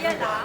要拿。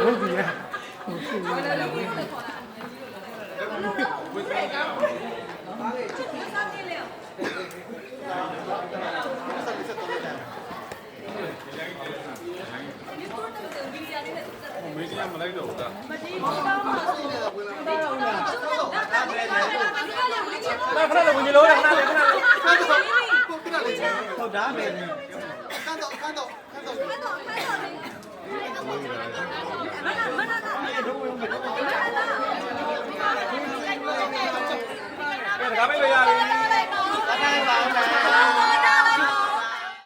ဟုတ်ပြီလားမေးကြမလိုက်တော့ဘူးလား ခဏခဏဝင်ကြလို့ခဏလေးခဏလေးဟုတ်ဒါပဲဒါပဲရပြီ